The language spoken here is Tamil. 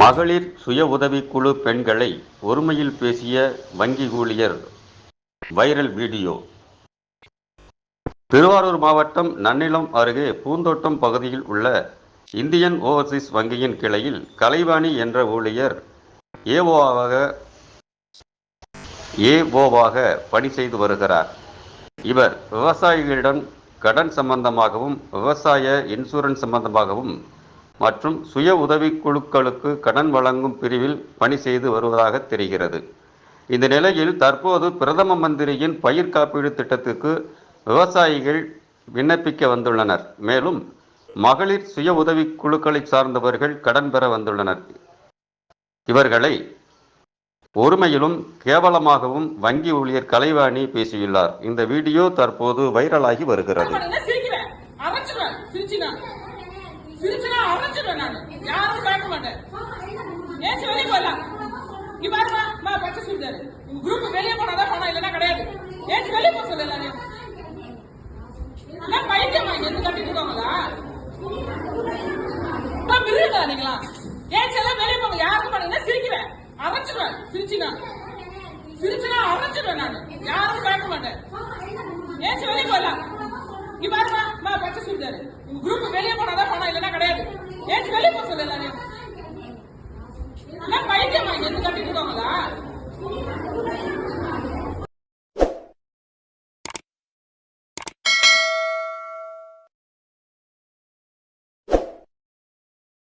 மகளிர் சுய உதவிக்குழு பெண்களை ஒருமையில் பேசிய வங்கி ஊழியர். Viral video. திருவாரூர் மாவட்டம் நன்னிலம் அருகே பூந்தோட்டம் பகுதியில் உள்ள இந்தியன் ஓவர்சீஸ் வங்கியின் கிளையில் கலைவாணி என்ற ஊழியர் ஏஓவாக ஏஓவாக பணி செய்து வருகிறார். இவர் விவசாயிகளிடம் கடன் சம்பந்தமாகவும் விவசாய இன்சூரன்ஸ் சம்பந்தமாகவும் மற்றும் சுய உதவிக்குழுக்களுக்கு கடன் வழங்கும் பிரிவில் பணி செய்து வருவதாக தெரிகிறது. இந்த நிலையில் தற்போது பிரதம மந்திரியின் பயிர் காப்பீடு திட்டத்துக்கு விவசாயிகள் விண்ணப்பிக்க வந்துள்ளனர். மேலும் மகளிர் சுய உதவிக்குழுக்களை சார்ந்தவர்கள் கடன் பெற வந்துள்ளனர். இவர்களை ஒருமையிலும் கேவலமாகவும் வங்கி ஊழியர் கலைவாணி பேசியுள்ளார். இந்த வீடியோ தற்போது வைரலாகி வருகிறது. சிரிச்சினா சிரிச்சினா நான். யாரும் கேட்க மாட்டேன். ஏன் வெளியே போயிடலாம் நீ பாருமா மா பச்சை சொல்லிட்டாரு உங்க குரூப் வெளியே போனாதான் பணம் இல்லைன்னா கிடையாது. ஏன் வெளியே போக சொல்லு எல்லாரையும்? நான் பைத்தியமா இங்க இருந்து கட்டிட்டு இருக்கோங்களா நான் மிருகங்களா நீங்களா ஏன் எல்லாம் வெளியே போங்க யாருக்கும் பண்ணுங்க சிரிக்கிறேன். அரைச்சிடுவேன் சிரிச்சினா. சிரிச்சினா அரைச்சிடுவேன் நான். யாரும் கேட்க மாட்டேன். ஏன் வெளியே போயிடலாம் நீ பாருமா மா பச்சை சொல்லிட்டாரு உங்க குரூப் வெளியே போனாதான் பணம் இல்லைன்னா கிடையாது